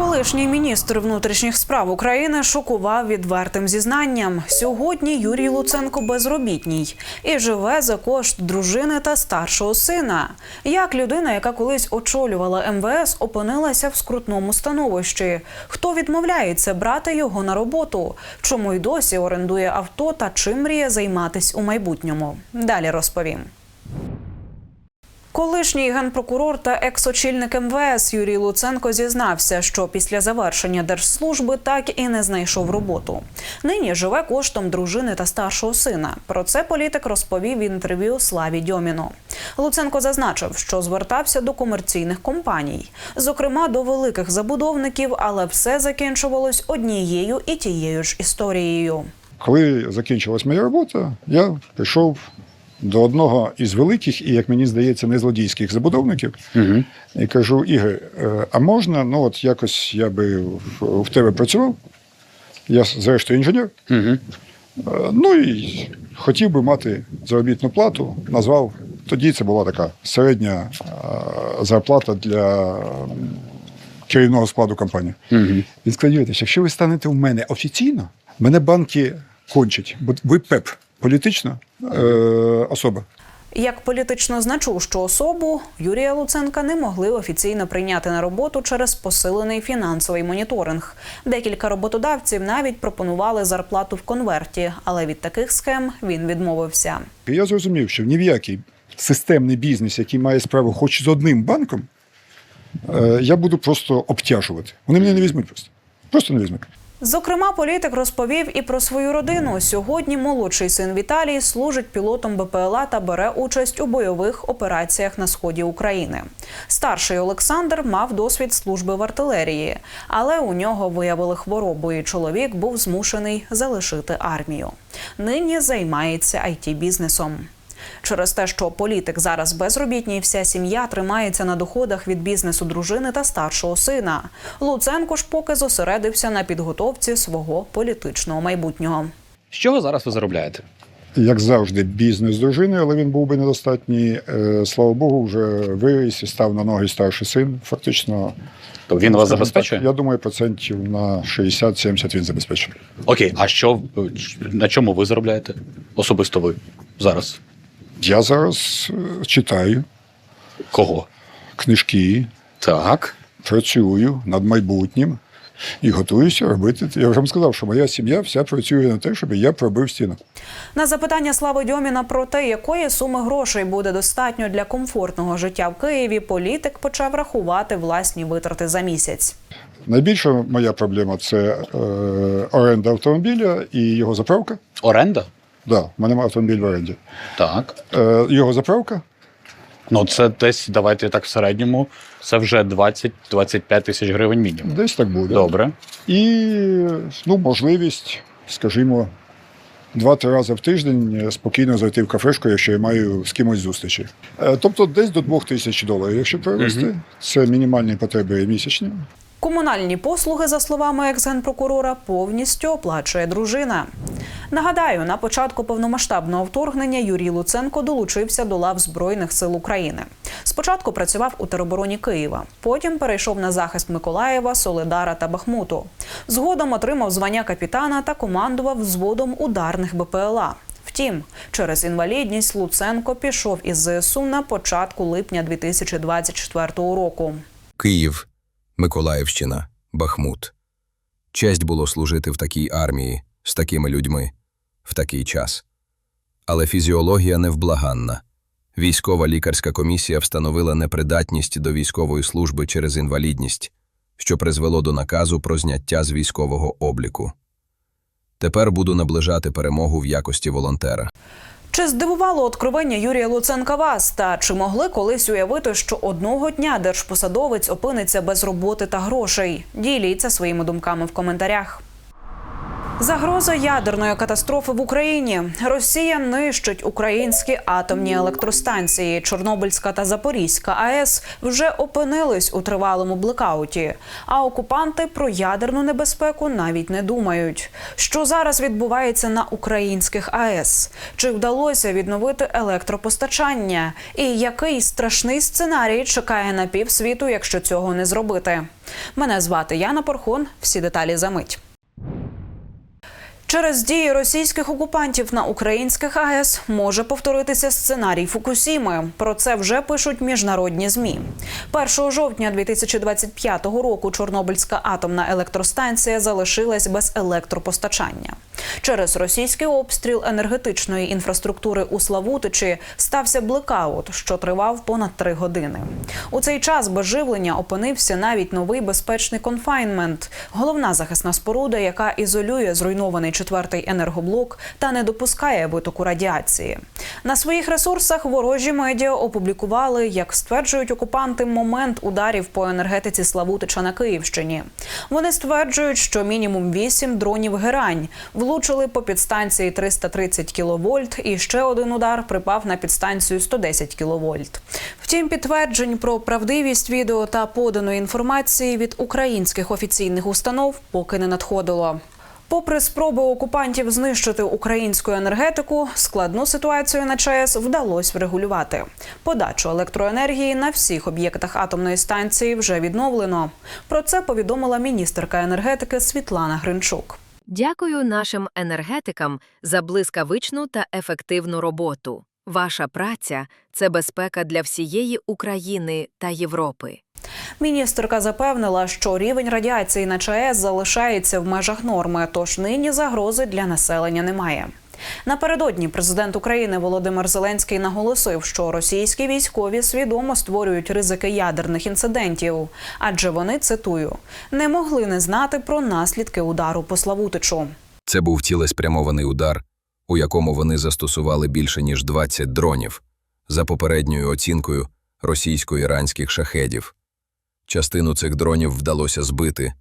Колишній міністр внутрішніх справ України шокував відвертим зізнанням. Сьогодні Юрій Луценко безробітній і живе за кошт дружини та старшого сина. Як людина, яка колись очолювала МВС, опинилася в скрутному становищі? Хто відмовляється брати його на роботу? Чому й досі орендує авто та чим мріє займатись у майбутньому? Далі розповім. Колишній генпрокурор та екс-очільник МВС Юрій Луценко зізнався, що після завершення держслужби так і не знайшов роботу. Нині живе коштом дружини та старшого сина. Про це політик розповів в інтерв'ю Славі Дьоміну. Луценко зазначив, що звертався до комерційних компаній, зокрема до великих забудовників, але все закінчувалось однією і тією ж історією. Коли закінчилась моя робота, я прийшов до одного із великих і, як мені здається, не злодійських забудовників Угу. і кажу: Ігор, е, а можна, ну от якось я би в, в тебе працював, я зрештою інженер. Угу. Ну і хотів би мати заробітну плату, назвав. Тоді це була така середня е, зарплата для керівного складу компанії. Угу. Він сказав, «Юрій, якщо ви станете у мене офіційно, мене банки кончать, бо ви ПЕП, політична е, особа. Як політично значущу особу Юрія Луценка не могли офіційно прийняти на роботу через посилений фінансовий моніторинг. Декілька роботодавців навіть пропонували зарплату в конверті, але від таких схем він відмовився. Я зрозумів, що ні в який системний бізнес, який має справу хоч з одним банком, е, я буду просто обтяжувати. Вони мене не візьмуть просто. Просто не візьмуть. Зокрема, політик розповів і про свою родину. Сьогодні молодший син Віталій служить пілотом БПЛА та бере участь у бойових операціях на сході України. Старший Олександр мав досвід служби в артилерії, але у нього виявили хворобу, і чоловік був змушений залишити армію. Нині займається it бізнесом Через те, що політик зараз безробітній, вся сім'я тримається на доходах від бізнесу дружини та старшого сина. Луценко ж поки зосередився на підготовці свого політичного майбутнього. З чого зараз ви заробляєте? Як завжди, бізнес дружини, але він був би недостатній. Е, Слава Богу, вже виріс і став на ноги старший син. Фактично, То він вас забезпечує? Так, я думаю, процентів на 60-70 він забезпечує. Окей, а що на чому ви заробляєте? Особисто ви зараз? Я зараз е, читаю Кого? книжки, Так. працюю над майбутнім і готуюся робити. Я вже вам сказав, що моя сім'я вся працює на те, щоб я пробив стіну. На запитання Слави Дьоміна про те, якої суми грошей буде достатньо для комфортного життя в Києві, політик почав рахувати власні витрати за місяць. Найбільша моя проблема це е, оренда автомобіля і його заправка. Оренда? Да, в мене автомобіль в оренді. Так. Е, його заправка. Ну, це десь, давайте так в середньому, це вже 20-25 тисяч гривень мінімум. Десь так буде. Добре. І ну, можливість, скажімо, два-три рази в тиждень спокійно зайти в кафешку, якщо я маю з кимось зустрічі. Е, Тобто десь до двох тисяч доларів, якщо перевести, це мінімальні потреби місячні. Комунальні послуги, за словами екс-генпрокурора, повністю оплачує дружина. Нагадаю, на початку повномасштабного вторгнення Юрій Луценко долучився до лав Збройних сил України. Спочатку працював у теробороні Києва, потім перейшов на захист Миколаєва, Солидара та Бахмуту. Згодом отримав звання капітана та командував взводом ударних БПЛА. Втім, через інвалідність Луценко пішов із ЗСУ на початку липня 2024 року. Київ, Миколаївщина, Бахмут. Честь було служити в такій армії, з такими людьми, в такий час. Але фізіологія невблаганна. Військова лікарська комісія встановила непридатність до військової служби через інвалідність, що призвело до наказу про зняття з військового обліку. Тепер буду наближати перемогу в якості волонтера. Чи здивувало откровення Юрія Луценка вас? Та чи могли колись уявити, що одного дня держпосадовець опиниться без роботи та грошей? Діліться своїми думками в коментарях. Загроза ядерної катастрофи в Україні. Росія нищить українські атомні електростанції. Чорнобильська та Запорізька АЕС вже опинились у тривалому блекауті. А окупанти про ядерну небезпеку навіть не думають. Що зараз відбувається на українських АЕС? Чи вдалося відновити електропостачання? І який страшний сценарій чекає на півсвіту, якщо цього не зробити? Мене звати Яна Порхон. Всі деталі за мить. Через дії російських окупантів на українських АЕС може повторитися сценарій Фукусіми. Про це вже пишуть міжнародні змі. 1 жовтня 2025 року Чорнобильська атомна електростанція залишилась без електропостачання. Через російський обстріл енергетичної інфраструктури у Славутичі стався блекаут, що тривав понад три години. У цей час без живлення опинився навіть новий безпечний конфайнмент головна захисна споруда, яка ізолює зруйнований четвертий енергоблок та не допускає витоку радіації. На своїх ресурсах ворожі медіа опублікували, як стверджують окупанти, момент ударів по енергетиці Славутича на Київщині. Вони стверджують, що мінімум 8 дронів герань влучили по підстанції 330 кВт і ще один удар припав на підстанцію 110 кВт. Втім, підтверджень про правдивість відео та поданої інформації від українських офіційних установ поки не надходило. Попри спроби окупантів знищити українську енергетику, складну ситуацію на ЧАЕС вдалося врегулювати. Подачу електроенергії на всіх об'єктах атомної станції вже відновлено. Про це повідомила міністерка енергетики Світлана Гринчук. Дякую нашим енергетикам за блискавичну та ефективну роботу. Ваша праця це безпека для всієї України та Європи. Міністерка запевнила, що рівень радіації на ЧАЕС залишається в межах норми, тож нині загрози для населення немає. Напередодні президент України Володимир Зеленський наголосив, що російські військові свідомо створюють ризики ядерних інцидентів, адже вони цитую не могли не знати про наслідки удару по Славутичу. Це був цілеспрямований удар, у якому вони застосували більше ніж 20 дронів, за попередньою оцінкою російсько-іранських шахедів. Частину цих дронів вдалося збити,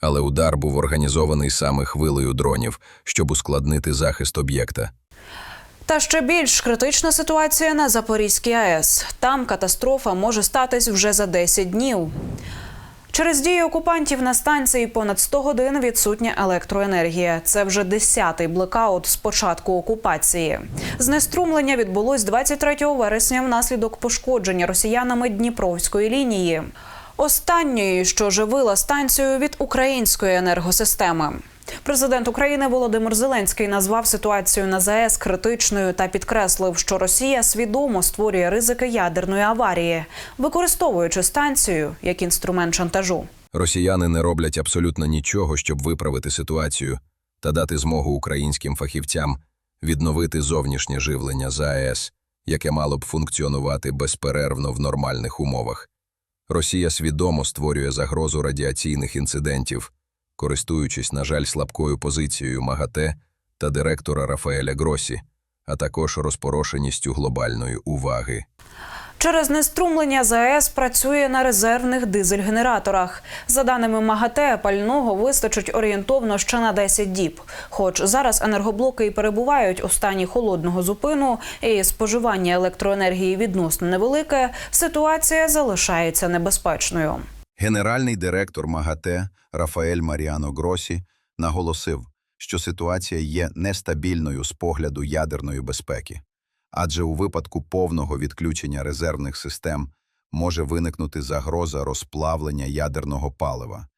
але удар був організований саме хвилею дронів, щоб ускладнити захист об'єкта. Та ще більш критична ситуація на Запорізькій АЕС. Там катастрофа може статись вже за 10 днів. Через дії окупантів на станції понад 100 годин відсутня електроенергія. Це вже 10-й блекаут з початку окупації. Знеструмлення відбулось 23 вересня внаслідок пошкодження росіянами Дніпровської лінії. Останньої, що живила станцію від української енергосистеми. Президент України Володимир Зеленський назвав ситуацію на ЗАЕС критичною та підкреслив, що Росія свідомо створює ризики ядерної аварії, використовуючи станцію як інструмент шантажу. Росіяни не роблять абсолютно нічого, щоб виправити ситуацію та дати змогу українським фахівцям відновити зовнішнє живлення ЗАЕС, яке мало б функціонувати безперервно в нормальних умовах. Росія свідомо створює загрозу радіаційних інцидентів, користуючись, на жаль, слабкою позицією МАГАТЕ та директора Рафаеля Гросі, а також розпорошеністю глобальної уваги. Через неструмлення ЗАЕС працює на резервних дизель-генераторах. За даними МАГАТЕ, пального вистачить орієнтовно ще на 10 діб. Хоч зараз енергоблоки і перебувають у стані холодного зупину, і споживання електроенергії відносно невелике, ситуація залишається небезпечною. Генеральний директор МАГАТЕ Рафаель Маріано Гросі наголосив, що ситуація є нестабільною з погляду ядерної безпеки, адже у випадку повного відключення резервних систем може виникнути загроза розплавлення ядерного палива.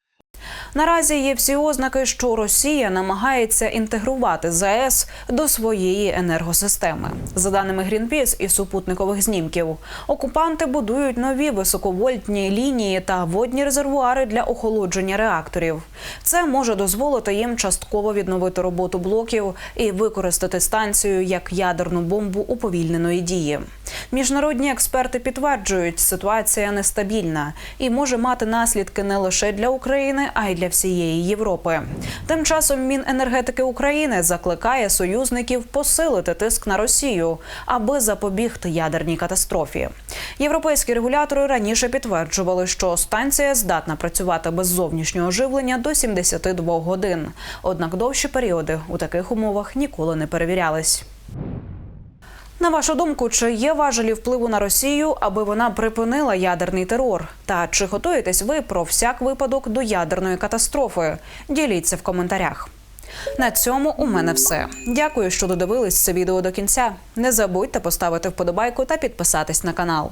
Наразі є всі ознаки, що Росія намагається інтегрувати ЗАЕС до своєї енергосистеми. За даними Грінпіс і супутникових знімків, окупанти будують нові високовольтні лінії та водні резервуари для охолодження реакторів. Це може дозволити їм частково відновити роботу блоків і використати станцію як ядерну бомбу уповільненої дії. Міжнародні експерти підтверджують, ситуація нестабільна і може мати наслідки не лише для А й для всієї Європи. Тим часом Міненергетики України закликає союзників посилити тиск на Росію, аби запобігти ядерній катастрофі. Європейські регулятори раніше підтверджували, що станція здатна працювати без зовнішнього живлення до 72 годин. Однак довші періоди у таких умовах ніколи не перевірялись. На вашу думку, чи є важелі впливу на Росію, аби вона припинила ядерний терор? Та чи готуєтесь ви про всяк випадок до ядерної катастрофи? Діліться в коментарях. На цьому у мене все. Дякую, що додивились це відео до кінця. Не забудьте поставити вподобайку та підписатись на канал.